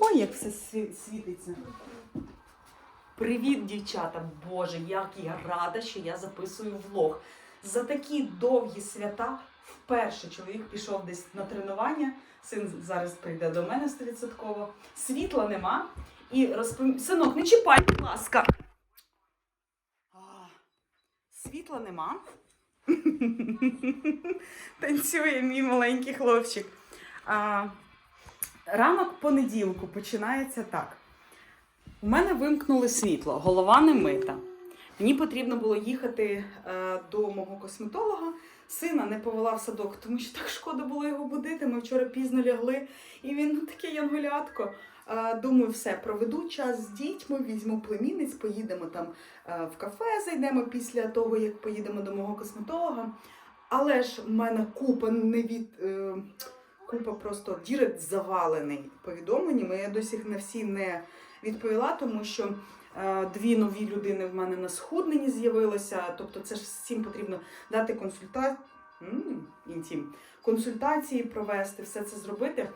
Ой, як все світиться. Привіт, дівчата! Боже, як я рада, що я записую влог. За такі довгі свята вперше чоловік пішов десь на тренування. Син зараз прийде до мене стовідсотково. Світла нема. І розповім. Синок, не чіпай, будь ласка. Світла нема. Танцює мій маленький хлопчик. Ранок понеділку починається так. У мене вимкнули світло, голова не мита. Мені потрібно було їхати е, до мого косметолога. Сина не повела в садок, тому що так шкода було його будити. Ми вчора пізно лягли, і він ну, таке янголятко. Е, думаю, все, проведу час з дітьми, візьму племінниць, поїдемо там е, в кафе, зайдемо після того, як поїдемо до мого косметолога. Але ж в мене купа не від. Е, купа просто дірект завалений повідомленнями. Я досі на всі не відповіла, тому що е, дві нові людини в мене на схудненні з'явилися. Тобто, це ж всім потрібно дати консультацію. Інтім. Консультації провести, все це зробити.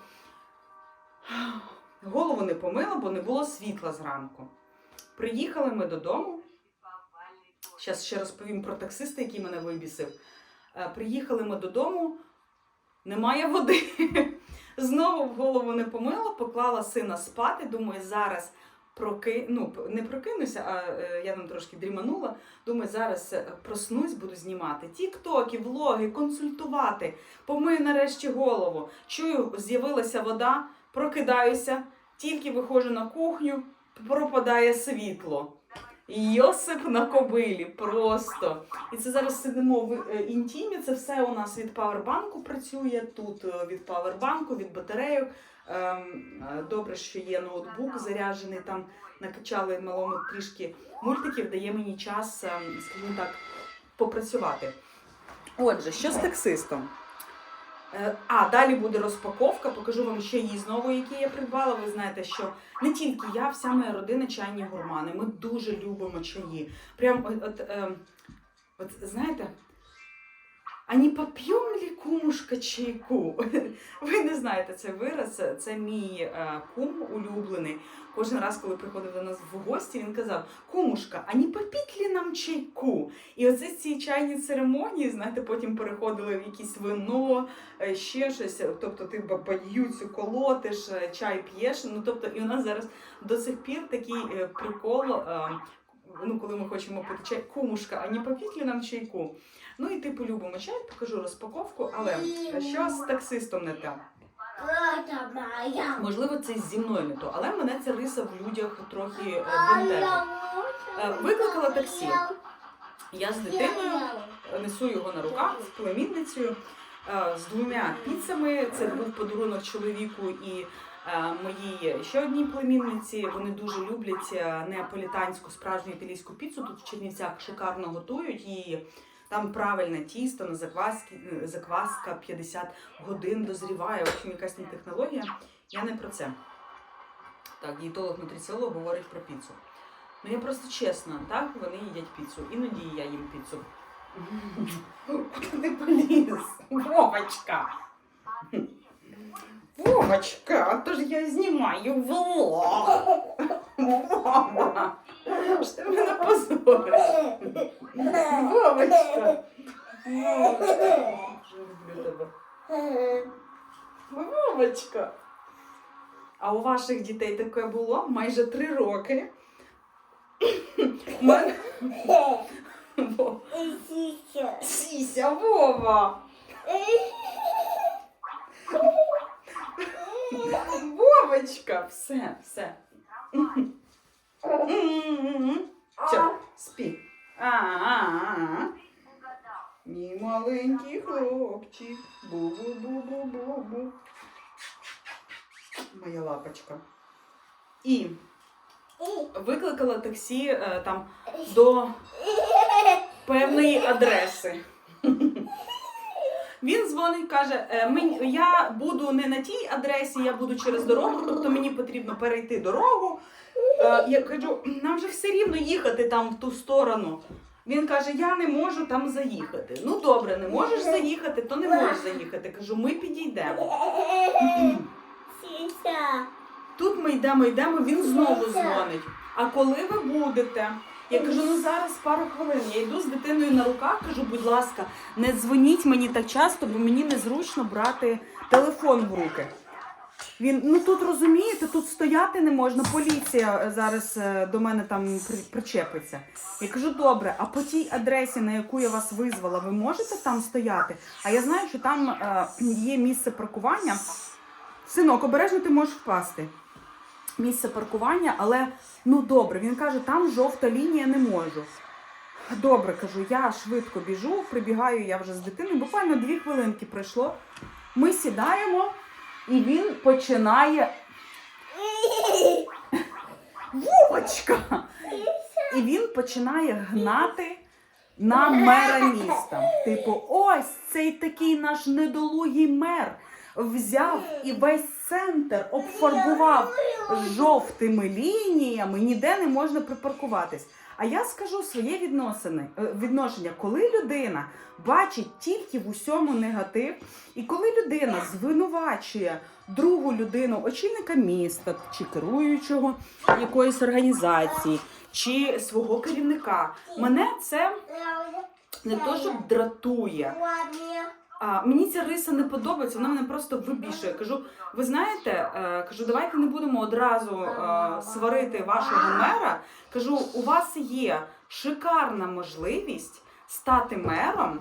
Голову не помила, бо не було світла зранку. Приїхали ми додому. Зараз ще розповім про таксиста, який мене вибісив. Е, Приїхали ми додому, немає води. Знову в голову не помила, поклала сина спати. Думаю, зараз проки... ну, не прокинуся, а е, я там трошки дріманула. Думаю, зараз е, проснусь, буду знімати тіктоки, влоги, консультувати. Помию нарешті голову. Чую, з'явилася вода, прокидаюся, тільки виходжу на кухню, пропадає світло. Йосип на кобилі, просто. І це зараз сидимо в е, інтімі. Це все у нас від павербанку працює. Тут е, від павербанку, від батарейок. Ем, е, Добре, що є ноутбук заряджений. Там накачали малому трішки мультиків, дає мені час, ем, скажімо так, попрацювати. Отже, що з таксистом? Е, А, далі буде розпаковка. Покажу вам ще її знову, які я придбала. Ви знаєте, що не тільки я, вся моя родина чайні гурмани. Ми дуже любимо чаї. Прям от, от, ем, от знаєте, а не поп'єм ли кумушка чайку? Ви не знаєте цей вираз. Це мій кум улюблений. Кожен раз, коли приходив до нас в гості, він казав: Кумушка, а не попіть ли нам чайку? І оце ці чайні церемонії, знаєте, потім переходили в якісь вино, е, ще щось. Тобто ти бабаюцю колотиш, е, чай п'єш. Ну тобто, і у нас зараз до сих пір такий е, прикол. Ну, коли ми хочемо пити чай, кумушка, а не попіть ли нам чайку? Ну і типу любимо чай, покажу розпаковку, але що з таксистом не те? Можливо, це зі мною не то, але мене ця риса в людях трохи е, бентежить. Викликала таксі. Я з дитиною несу його на руках з племінницею е, з двома піцами. Це був подарунок чоловіку і е, моїй ще одній племінниці. Вони дуже люблять неаполітанську справжню італійську піцу. Тут в Чернівцях шикарно готують її. Там правильне тісто на закваски, е, закваска 50 годин дозріває. В общем, якась там технологія. Я не про це. Так, дієтолог нутриціолог говорить про піцу. Ну я просто чесна, так? Вони їдять піцу. Іноді я їм піцу. Куди ти поліз? Вовочка! Вовочка, а то ж я знімаю влог. Вова! Ж ти мене позориш. Люблю тебе. Вовочка! А у ваших дітей таке було майже три роки. У мене- Во- Сіся, Вова! Вовочка! Все, все. Все, спи. А-а-а. Мій маленький хлопчик. Бу-бу-бу-бу-бу-бу. Моя лапочка. І викликала таксі е, там до певної адреси. Він дзвонить, каже: «Е, «Мен- я буду не на тій адресі, я буду через дорогу, тобто мені потрібно перейти дорогу. Е, Я кажу, нам же все рівно їхати там в ту сторону. Він каже: Я не можу там заїхати. Ну добре, не можеш заїхати, то не можеш заїхати. Кажу, ми підійдемо. Тут ми йдемо, йдемо, він знову дзвонить. А коли ви будете? Я кажу, ну зараз пару хвилин. Я йду з дитиною на руках, кажу, будь ласка, не дзвоніть мені так часто, бо мені незручно брати телефон в руки. Він, ну тут розумієте, тут стояти не можна, поліція е, зараз е, до мене там причепиться. Я кажу, добре, а по тій адресі, на яку я вас визвала, ви можете там стояти? А я знаю, що там е, є місце паркування. Синок, обережно ти можеш впасти. Місце паркування, але ну добре, він каже, там жовта лінія не можу. Добре, кажу, я швидко біжу, прибігаю я вже з дитиною, буквально дві хвилинки пройшло. Ми сідаємо, і він починає. Вовочка! І він починає гнати на мера міста. Типу, ось цей такий наш недолугий мер взяв і весь центр обфарбував жовтими лініями, ніде не можна припаркуватись. А я скажу своє відносини, е, відношення, коли людина бачить тільки в усьому негатив, і коли людина звинувачує другу людину, очільника міста чи керуючого якоїсь організації, чи свого керівника, мене це не то, що дратує. А, мені ця риса не подобається, вона мене просто вибішує. Кажу, ви знаєте, е, кажу, давайте не будемо одразу е, сварити вашого мера. Кажу, у вас є шикарна можливість стати мером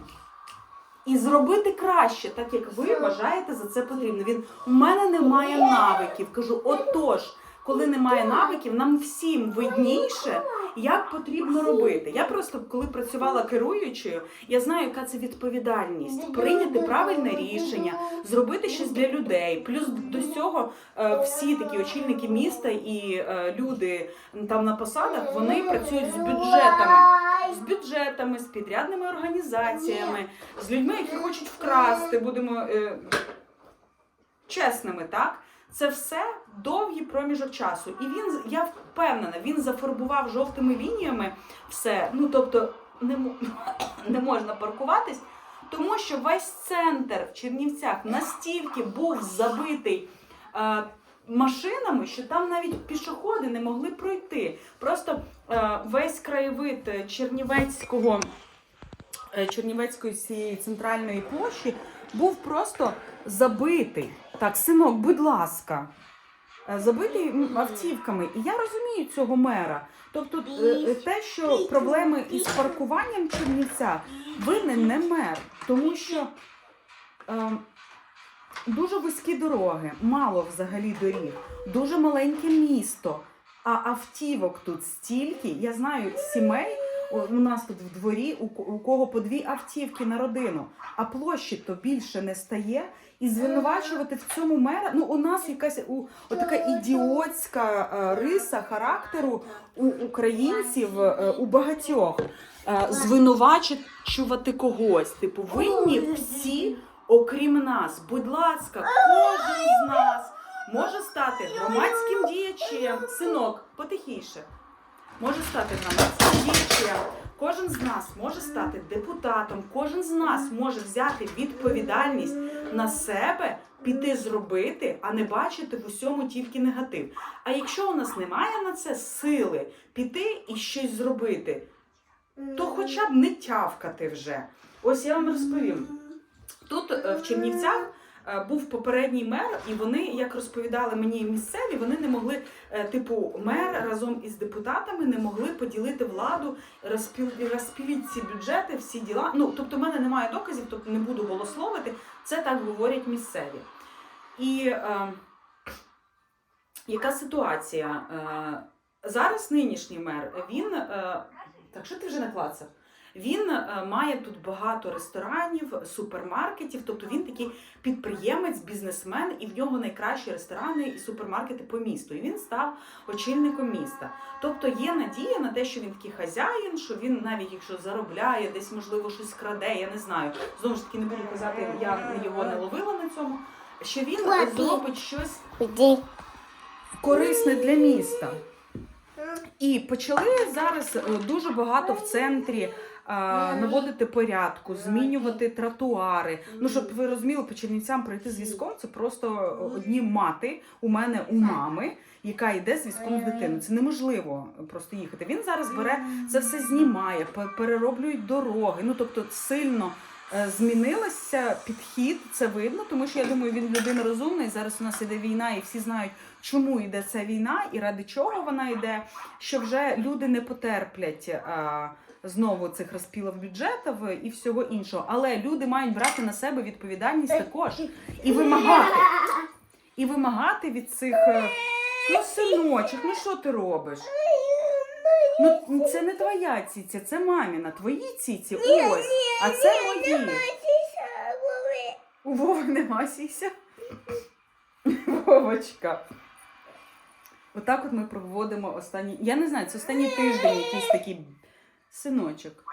і зробити краще, так як ви вважаєте за це потрібно. Він у мене немає навиків. Кажу, отож, коли немає навиків, нам всім видніше, як потрібно робити. Я просто коли працювала керуючою, я знаю, яка це відповідальність прийняти правильне рішення, зробити щось для людей. Плюс до цього е, всі такі очільники міста і е, люди там на посадах вони працюють з бюджетами. З бюджетами, з підрядними організаціями, з людьми, які хочуть вкрасти, будемо е, чесними, так? Це все довгий проміжок часу. І він, я впевнена, він зафарбував жовтими лініями все. Ну тобто не, не можна паркуватись, тому що весь центр в Чернівцях настільки був забитий. Е, Машинами, що там навіть пішоходи не могли пройти. Просто е, весь краєвид е, Чернівецького, е, Чернівецької цієї центральної площі був просто забитий. Так, синок, будь ласка, Е, забитий м, автівками. І я розумію цього мера. Тобто, е, те, що проблеми із паркуванням в Чернівцях, винен не мер, тому що. Е, Дуже вузькі дороги, мало взагалі доріг, дуже маленьке місто. А автівок тут стільки. Я знаю сімей. У нас тут в дворі, у, у кого по дві автівки на родину, а площі то більше не стає. І звинувачувати в цьому мера. Ну, у нас якась у така ідіотська е, риса характеру у українців е, у багатьох. Е, звинувачувати когось. Типу, винні всі, окрім нас. Будь ласка, кожен з нас може стати громадським діячем. Синок, потихіше. Може стати громадським діячем. Кожен з нас може стати депутатом, кожен з нас може взяти відповідальність на себе, піти зробити, а не бачити в усьому тільки негатив. А якщо у нас немає на це сили піти і щось зробити, то хоча б не тявкати вже. Ось я вам розповім. Тут е, в Чернівцях був попередній мер, і вони, як розповідали мені місцеві, вони не могли, е, типу, мер разом із депутатами не могли поділити владу, розпіл- розпіліть ці бюджети, всі діла. Ну, тобто, в мене немає доказів, тобто не буду голословити. Це так говорять місцеві. І е, яка ситуація? Е, зараз нинішній мер, він. Е, так, що ти вже наклацав? Він е, має тут багато ресторанів, супермаркетів, тобто він такий підприємець, бізнесмен, і в нього найкращі ресторани і супермаркети по місту. І він став очільником міста. Тобто є надія на те, що він такий хазяїн, що він навіть якщо заробляє, десь можливо щось краде, я не знаю. Знову ж таки, не буду казати, я його не ловила на цьому. Що він зробить щось корисне для міста. І почали зараз е, дуже багато в центрі а, наводити порядку, змінювати тротуари. Ну, щоб ви розуміли, по Чернівцям пройти з візком, це просто одні мати у мене у мами, яка йде з візком з дитиною. Це неможливо просто їхати. Він зараз бере це все знімає, пе- перероблюють дороги. Ну тобто сильно е, змінилося підхід, це видно, тому що я думаю, він людина розумна, і зараз у нас іде війна, і всі знають, чому йде ця війна і ради чого вона йде, що вже люди не потерплять. е, Знову цих розпілів бюджетів і всього іншого, але люди мають брати на себе відповідальність також і вимагати, і вимагати від цих е, ну синочок, ну що ти робиш? Ну це не твоя циця, це маміна. Твої ціці ось, а це мої. У Вови нема сіся. Вовочка. Отак от ми проводимо останні. Я не знаю, це останній тиждень якийсь такий синочок.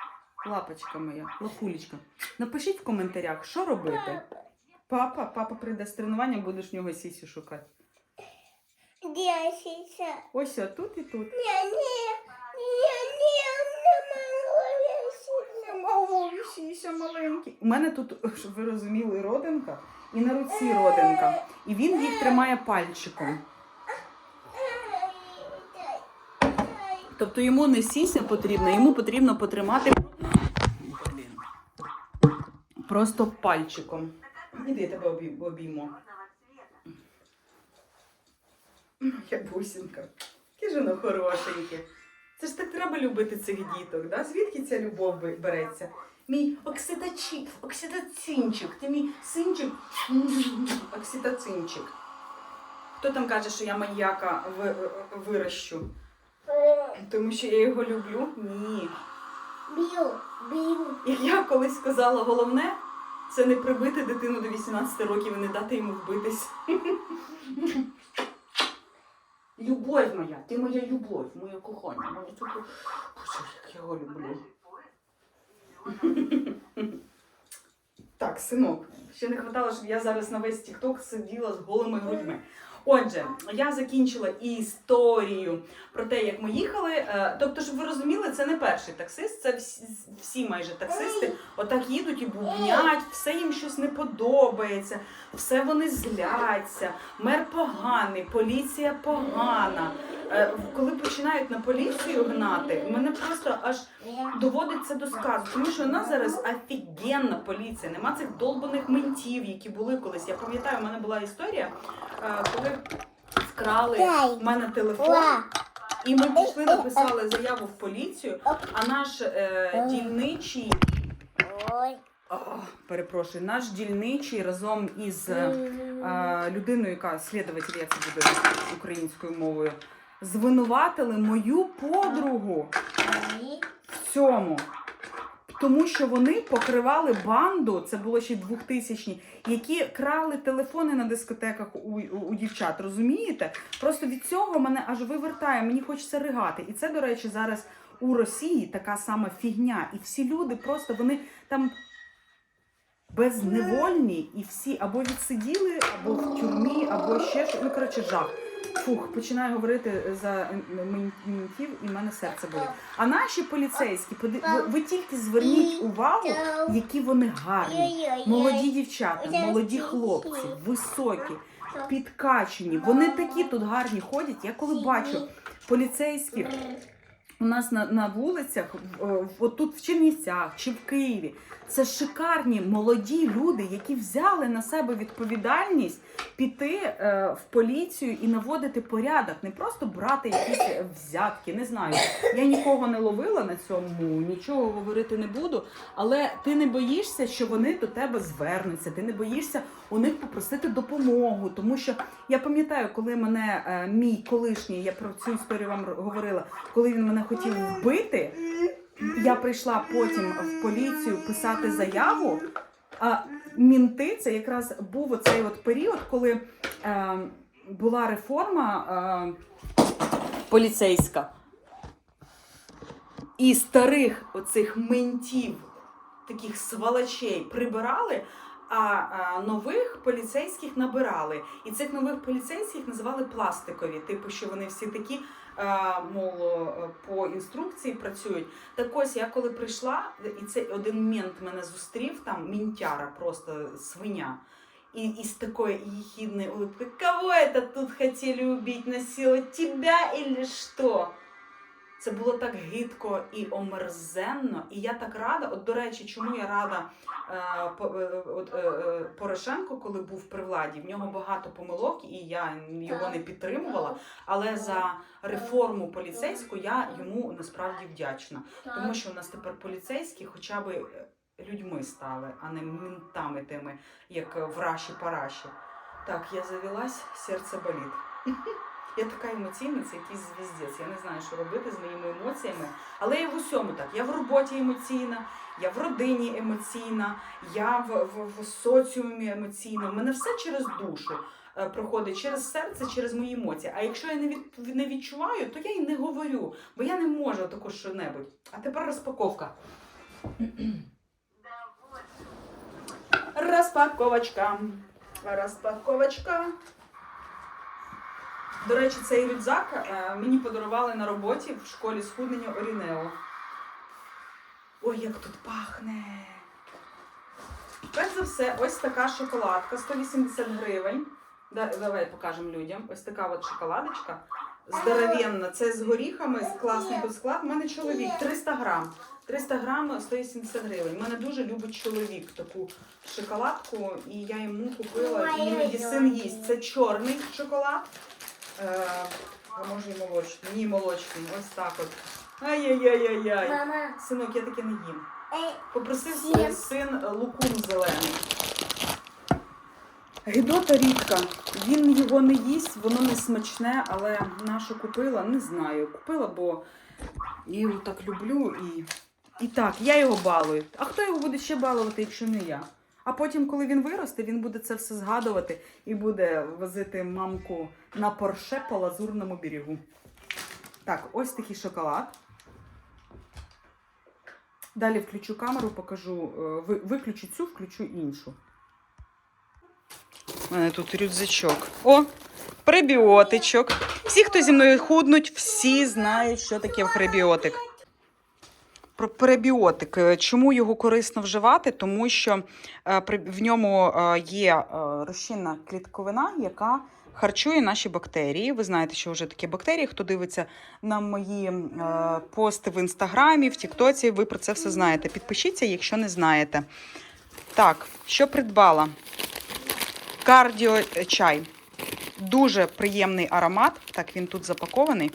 Лапочка моя, лапулечка. Напишіть в коментарях, що робити. Папа, папа прийде з тренування, будеш в нього сісю шукати. Где сейчас? Ось о, тут і тут. Не, не, не, не могу я Сіся маленький. У мене тут, щоб ви розуміли, родинка і на руці родинка. І він їх тримає пальчиком. Тобто йому не сіся потрібно, йому потрібно потримати просто пальчиком. Іди, я тебе обій- обійму. Я бусинка. Яке хорошеньке. Це ж так треба любити цих діток, да? Звідки ця любов береться? Мій оксидачі, оксидоцинчик, ти мій синчик, м. Хто там каже, що я маньяка вирощу? Тому що я його люблю? Ні. Бил, бил. Як я колись сказала, головне це не прибити дитину до 18 років і не дати йому вбитись. Любов моя, ти моя любов, моє кохання. Моє таке... Боже, як я його люблю. Так, синок, ще не хватало, щоб я зараз на весь тікток сиділа з голими грудьми. Отже, я закінчила історію про те, як ми їхали. Е, Тобто, щоб ви розуміли, це не перший таксист, це всі, всі майже таксисти отак їдуть і бубнять, все їм щось не подобається, все вони зляться, мер поганий, поліція погана. Коли починають на поліцію гнати, мене просто аж доводиться до сказу, тому що у нас зараз офігенна поліція, нема цих долбаних ментів, які були колись. Я пам'ятаю, у мене була історія, е, коли вкрали в мене телефон. І ми пішли, написали заяву в поліцію, а наш е, дільничий, о, перепрошую, наш дільничий разом із е, людиною, яка слідователь, як це буде українською мовою, звинуватили мою подругу в цьому. Тому що вони покривали банду, це було ще 2000 які крали телефони на дискотеках у, у, у дівчат. Розумієте? Просто від цього мене аж вивертає, мені хочеться ригати. І це, до речі, зараз у Росії така сама фігня. І всі люди просто вони там безневольні, і всі або відсиділи, або в тюрмі, або ще що. Ну, коротше, жах. Фух, починаю говорити за ментів, і в мене серце болить. А наші поліцейські, ви тільки зверніть увагу, які вони гарні. Молоді дівчата, молоді хлопці, високі, підкачені. Вони такі тут гарні ходять. Я коли бачу поліцейських у нас на, на вулицях, в- в- в Чернівцях чи в Києві. Це шикарні молоді люди, які взяли на себе відповідальність піти е, в поліцію і наводити порядок, не просто брати якісь е, взятки. Не знаю. Я нікого не ловила на цьому, нічого говорити не буду. Але ти не боїшся, що вони до тебе звернуться. Ти не боїшся у них попросити допомогу. Тому що я пам'ятаю, коли мене е, мій колишній, я про цю історію вам говорила, коли він мене хотів вбити. Я прийшла потім в поліцію писати заяву. А мінти це якраз був оцей от період, коли е, була реформа е, поліцейська. І старих оцих ментів, таких сволочей прибирали, А, а нових поліцейських набирали. І цих нових поліцейських називали пластикові, типу, що вони всі такі, а, мов, е, по інструкції працюють. Так ось я коли прийшла, і цей один мент мене зустрів, там мінтяра, просто свиня. И, и с такой ехидной улыбкой, кого это тут хотели убить, насиловать тебя или что? Це було так гидко і омерзенно, і я так рада. От до речі, чому я рада е, по, е, е, Порошенко, коли був при владі, в нього багато помилок, і я його не підтримувала. Але за реформу поліцейську я йому насправді вдячна. Тому що у нас тепер поліцейські хоча б людьми стали, а не мінтами тими, як в раші параші. Так, я завелась, серце болить. Я така емоційна, це якийсь звіздець. Я не знаю, що робити з моїми емоціями. Але я в усьому так. Я в роботі емоційна, я в родині емоційна, я в, в, в соціумі емоційна. У мене все через душу е, проходить, через серце, через мої емоції. А якщо я не, від, не відчуваю, то я і не говорю, бо я не можу також що-небудь. А тепер розпаковка. Розпаковочка. Розпаковочка. До речі, цей рюкзак е, мені подарували на роботі в школі схуднення Орінео. Ой, як тут пахне. Перш за все, ось така шоколадка 180 гривень. Давай покажемо людям. Ось така от шоколадочка. Здоровенна. Це з горіхами, класний тут склад. У мене чоловік 300 грам. 300 грам 180 гривень. У мене дуже любить чоловік таку шоколадку, і я йому купила. І іноді син їсть. Це чорний шоколад. Е, а може і молочний. Ні, молочний. Ось так от. Ай-яй-яй-яй-яй. Мама, Синок, я таке не їм. Попросив Сім. свій син лукум зелений. Гидота рідка. Він його не їсть, воно не смачне, але нашу купила, не знаю. Купила, бо я його так люблю і. І так, я його балую. А хто його буде ще балувати, якщо не я? А потім, коли він виросте, він буде це все згадувати і буде возити мамку на порше по лазурному берегу. Так, ось такий шоколад. Далі включу камеру, покажу. е, Виключу цю, включу іншу. У мене тут рюкзачок. О, пребіотичок. Всі, хто зі мною худнуть, всі знають, що таке пребіотик. Про пребіотик. Е, Чому його корисно вживати? Тому що е, в ньому е, є е, розчинна клітковина, яка харчує наші бактерії. Ви знаєте, що вже такі бактерії. Хто дивиться на мої пости в інстаграмі, в Тіктоці, ви про це все знаєте. Підпишіться, якщо не знаєте. Так, що придбала? Кардіо чай. Дуже приємний аромат. Так, він тут запакований.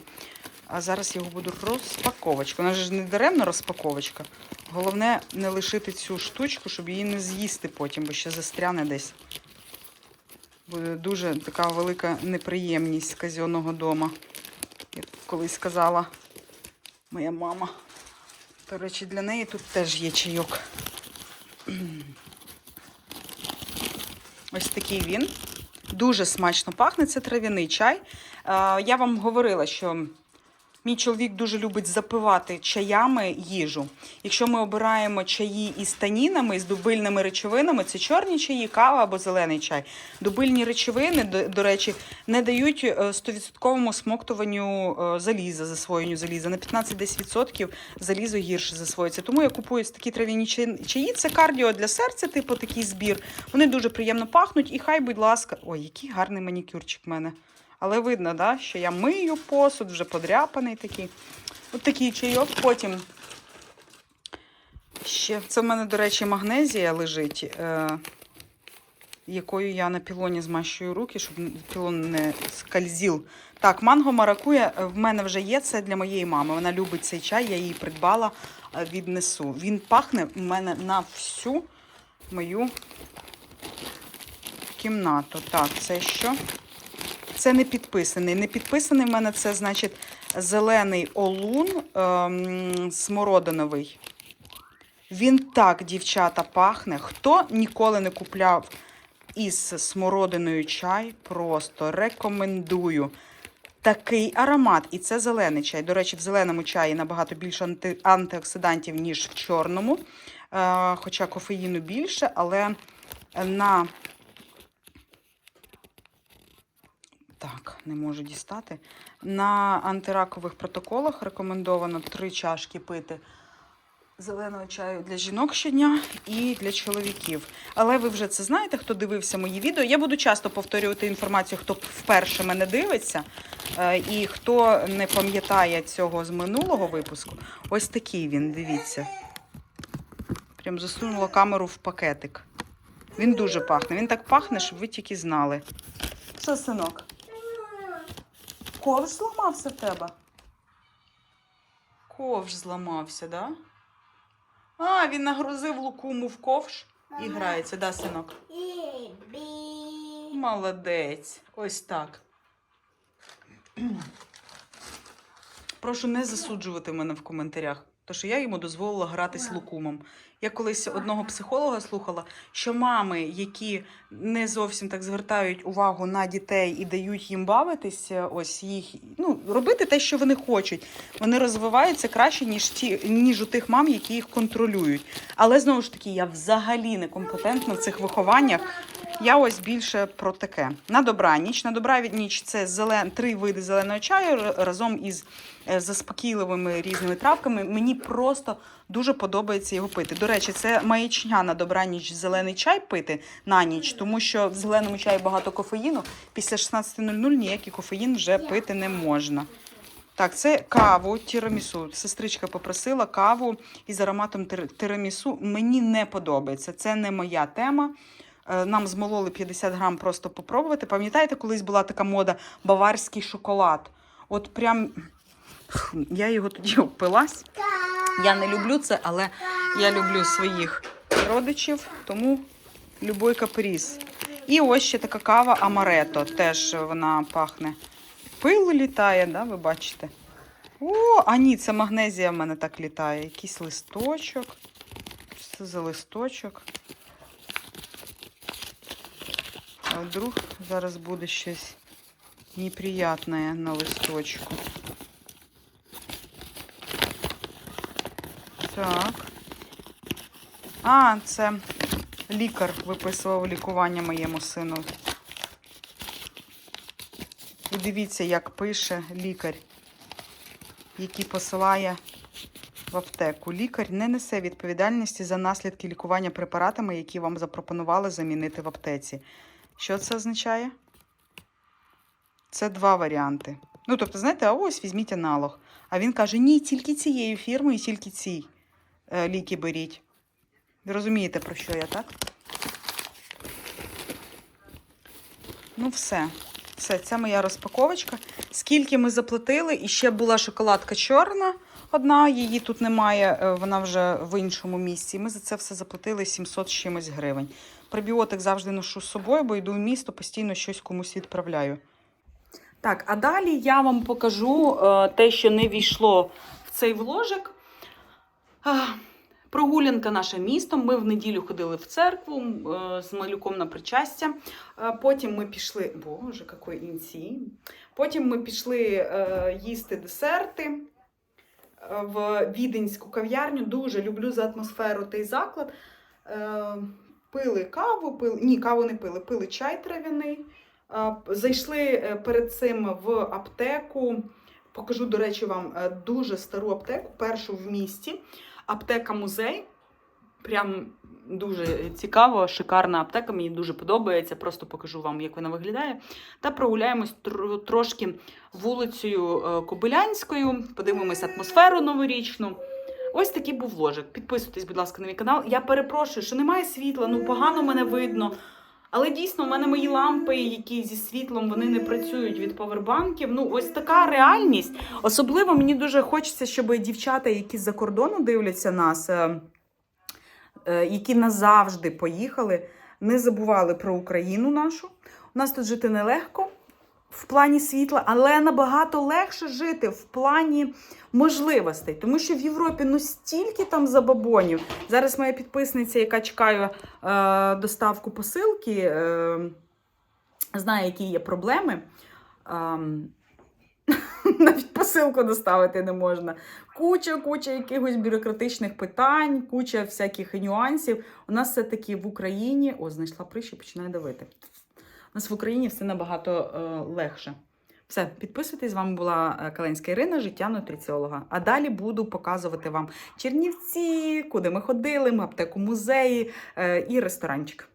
А зараз його буду розпаковочка. Вона ж не даремно розпаковочка. Головне не лишити цю штучку, щоб її не з'їсти потім, бо ще застряне десь. Буде дуже така велика неприємність казенного дому, як колись сказала моя мама. До речі, для неї тут теж є чайок. Ось такий він. Дуже смачно пахне. Це трав'яний чай. Я вам говорила, що мій чоловік дуже любить запивати чаями їжу. Якщо ми обираємо чаї із танінами, із дубильними речовинами, це чорні чаї, кава або зелений чай. Дубильні речовини, до, до речі, не дають е, 100% смоктуванню е, заліза, засвоєнню заліза. На 15-10% залізо гірше засвоюється. Тому я купую такі трав'яні чаї. Це кардіо для серця, типу такий збір. Вони дуже приємно пахнуть. І хай, будь ласка, ой, який гарний манікюрчик в мене. Але видно, да, що я мию посуд, вже подряпаний такий. От такий чайок. Потім ще. Це в мене, до речі, магнезія лежить, е, якою я на пілоні змащую руки, щоб пілон не скользив. Так, манго маракуя в мене вже є. Це для моєї мами. Вона любить цей чай, я її придбала, е, віднесу. Він пахне в мене на всю мою кімнату. Так, це що? Це не підписаний. Не підписаний в мене це, значить, зелений олун ем, смородиновий. Він так, дівчата, пахне. Хто ніколи не купляв із смородиною чай, просто рекомендую. Такий аромат, і це зелений чай. До речі, в зеленому чаї набагато більше анти- антиоксидантів, ніж в чорному. Е, хоча кофеїну більше, але на. Так, не можу дістати. На антиракових протоколах рекомендовано 3 чашки пити зеленого чаю для жінок щодня і для чоловіків. Але ви вже це знаєте, хто дивився мої відео. Я буду часто повторювати інформацію, хто вперше мене дивиться. Е, І хто не пам'ятає цього з минулого випуску, ось такий він, дивіться. Прям засунула камеру в пакетик. Він дуже пахне. Він так пахне, щоб ви тільки знали. Що, синок? Ковш зламався в тебе? Ковш зламався, да? А, він нагрузив лукуму в ковш і грається, да, синок? Молодець. Ось так. Прошу не засуджувати мене в коментарях, що я йому дозволила гратись лукумом. Я колись одного психолога слухала, що мами, які не зовсім так звертають увагу на дітей і дають їм бавитися, ось їх ну робити те, що вони хочуть, вони розвиваються краще ніж ті, ніж у тих мам, які їх контролюють. Але знову ж таки, я взагалі не компетентна в цих вихованнях. Я ось більше про таке. На добраніч. На добраніч це зелен... три види зеленого чаю разом із е, заспокійливими різними травками. Мені просто дуже подобається його пити. До речі, це маячня на добраніч зелений чай пити на ніч, тому що в зеленому чаї багато кофеїну. Після 16.00 ніякий кофеїн вже пити не можна. Так, це каву тірамісу. Сестричка попросила каву із ароматом тирамісу. Мені не подобається. Це не моя тема. Е, Нам змололи 50 грам просто попробувати. Пам'ятаєте, колись була така мода баварський шоколад. От прям я його тоді обпилась. Я не люблю це, але я люблю своїх родичів, тому любой каприз. І ось ще така кава Амарето. Теж вона пахне. Пил літає, да, ви бачите? О, а ні, це магнезія в мене так літає. Якийсь листочок. Що це за листочок? Вдруг зараз буде щось неприятне на листочку. Так. А, це лікар виписував лікування моєму сину. І дивіться, як пише лікар, який посилає в аптеку. Лікар не несе відповідальності за наслідки лікування препаратами, які вам запропонували замінити в аптеці. Що це означає? Це два варіанти. Ну, тобто, знаєте, а ось візьміть аналог. А він каже: ні, тільки цією фірмою, тільки ці е, ліки беріть. Ви розумієте, про що я, так? Ну, все. Все, це моя розпаковочка. Скільки ми заплатили, і ще була шоколадка чорна одна, її тут немає, е, вона вже в іншому місці. Ми за це все заплатили 700 з чимось гривень. Пробіотик завжди ношу з собою, бо йду в місто, постійно щось комусь відправляю. Так, а далі я вам покажу е, те, що не війшло в цей вложик. Прогулянка нашим містом. Ми в неділю ходили в церкву е, з малюком на причастя. Е, Потім ми пішли. Боже, який інці. Потім ми пішли їсти десерти в віденську кав'ярню. Дуже люблю за атмосферу той заклад. Пили каву, пили, ні, каву не пили, пили чай трав'яний. Зайшли е, перед цим в аптеку. Покажу, до речі, вам е, дуже стару аптеку, першу в місті. Аптека музей. Прям дуже цікаво, шикарна аптека. Мені дуже подобається. Просто покажу вам, як вона виглядає. Та прогуляємось тр- трошки вулицею е, Кобилянською, подивимось атмосферу новорічну. Ось такий був ложик. Підписуйтесь, будь ласка, на мій канал. Я перепрошую, що немає світла, ну погано мене видно. Але дійсно, у мене мої лампи, які зі світлом вони не працюють від повербанків. Ну, ось така реальність. Особливо мені дуже хочеться, щоб дівчата, які з-за кордону дивляться нас, е, е, які назавжди поїхали, не забували про Україну нашу. У нас тут жити нелегко в плані світла, але набагато легше жити в плані можливостей. Тому що в Європі ну стільки там забабонів. Зараз моя підписниця, яка чекає е, доставку посилки, е, знає, які є проблеми. Ем, навіть посилку доставити не можна. Куча, куча якихось бюрократичних питань, куча всяких нюансів. У нас все-таки в Україні. О, знайшла прищі, починає давити. У нас в Україні все набагато е, легше. Все, підписуйтесь. З вами була е, Каленська Ірина, життя нутриціолога. А далі буду показувати вам Чернівці, куди ми ходили, ми аптеку музеї е, і ресторанчик.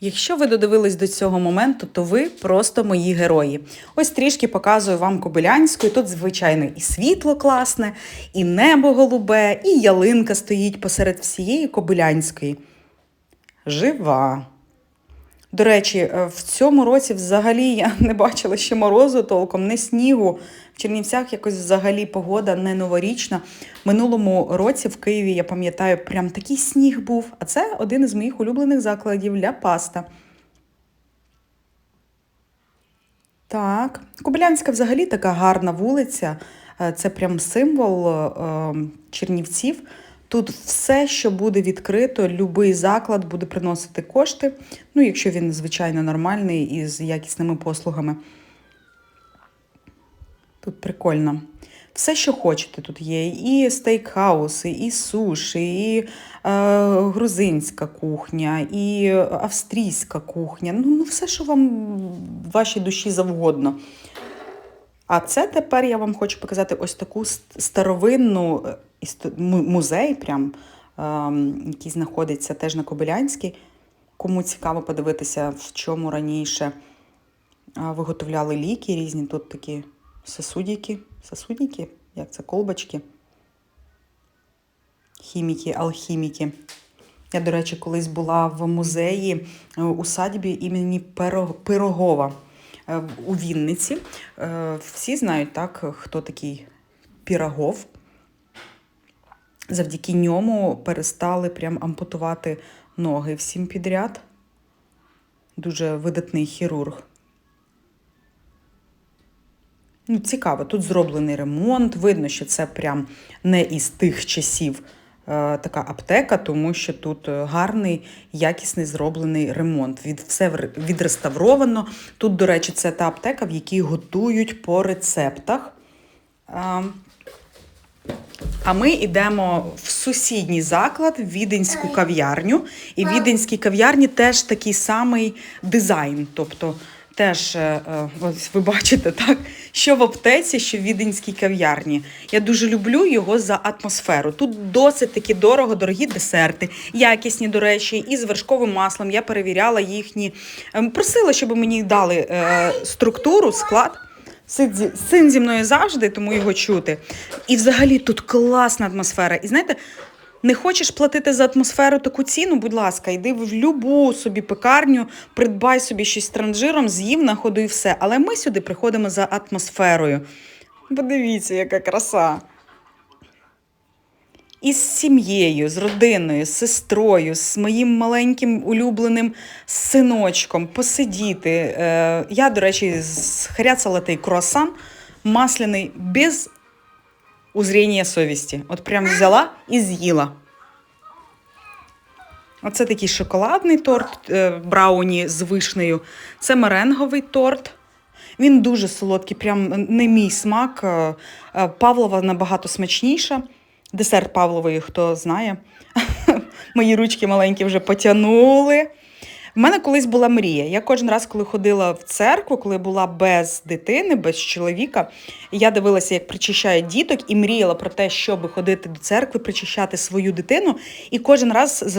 Якщо ви додивились до цього моменту, то ви просто мої герої. Ось трішки показую вам Кобилянську. Тут, звичайно, і світло класне, і небо голубе, і ялинка стоїть посеред всієї Кобилянської. Жива. До речі, е, в цьому році взагалі я не бачила ще морозу толком, не снігу. В Чернівцях якось взагалі погода не новорічна. Минулому році в Києві, я пам'ятаю, прям такий сніг був. А це один із моїх улюблених закладів Ля Паста. Так, Кобилянська взагалі така гарна вулиця. Е, Це прям символ е, Чернівців. Тут все, що буде відкрито, будь-який заклад буде приносити кошти. Ну, якщо він, звичайно, нормальний і з якісними послугами. Тут прикольно. Все, що хочете, тут є. І стейкхауси, і суші, і е, грузинська кухня, і австрійська кухня. Ну, ну, все, що вам вашій душі завгодно. А це тепер я вам хочу показати ось таку старовинну е, музей, прям, ем, який знаходиться теж на Кобилянській. Кому цікаво подивитися, в чому раніше виготовляли ліки різні. Тут такі сосудики. Сосудики? Як це? Колбочки? Хіміки, алхіміки. Я, до речі, колись була в музеї е, у садібі імені Пирогова е, у Вінниці. Е, Всі знають, так, хто такий Пірогов. Завдяки ньому перестали прям ампутувати ноги всім підряд. Дуже видатний хірург. Ну, цікаво, тут зроблений ремонт. Видно, що це прям не із тих часів е, така аптека, тому що тут е, гарний, якісний зроблений ремонт. Від, все вр- відреставровано. Тут, до речі, це та аптека, в якій готують по рецептах. А, а ми йдемо в сусідній заклад, в віденську кав'ярню. І в віденській кав'ярні теж такий самий дизайн. Тобто, теж, е, е, ось ви бачите, так, що в аптеці, що в віденській кав'ярні. Я дуже люблю його за атмосферу. Тут досить таки дорого, дорогі десерти, якісні, до речі, і з вершковим маслом. Я перевіряла їхні. ем, Просила, щоб мені дали е, структуру, склад. Син зі мною завжди, тому його чути. І взагалі тут класна атмосфера. І знаєте, не хочеш платити за атмосферу таку ціну, будь ласка, йди в любу собі пекарню, придбай собі щось з транжиром, з'їв на ходу і все. Але ми сюди приходимо за атмосферою. Подивіться, яка краса. Із сім'єю, з родиною, з сестрою, з моїм маленьким улюбленим синочком посидіти. Е, я, до речі, зхряцала той круасан масляний без узріння совісті. От прям взяла і з'їла. Оце такий шоколадний торт е, брауні з вишнею. Це меренговий торт. Він дуже солодкий, прям не мій смак. Е, е, Павлова набагато смачніша. Десерт Павлової, хто знає. Мої ручки маленькі вже потягнули. В мене колись була мрія. Я кожен раз, коли ходила в церкву, коли була без дитини, без чоловіка, я дивилася, як причищає діток, і мріяла про те, щоб ходити до церкви, причищати свою дитину. І кожен раз з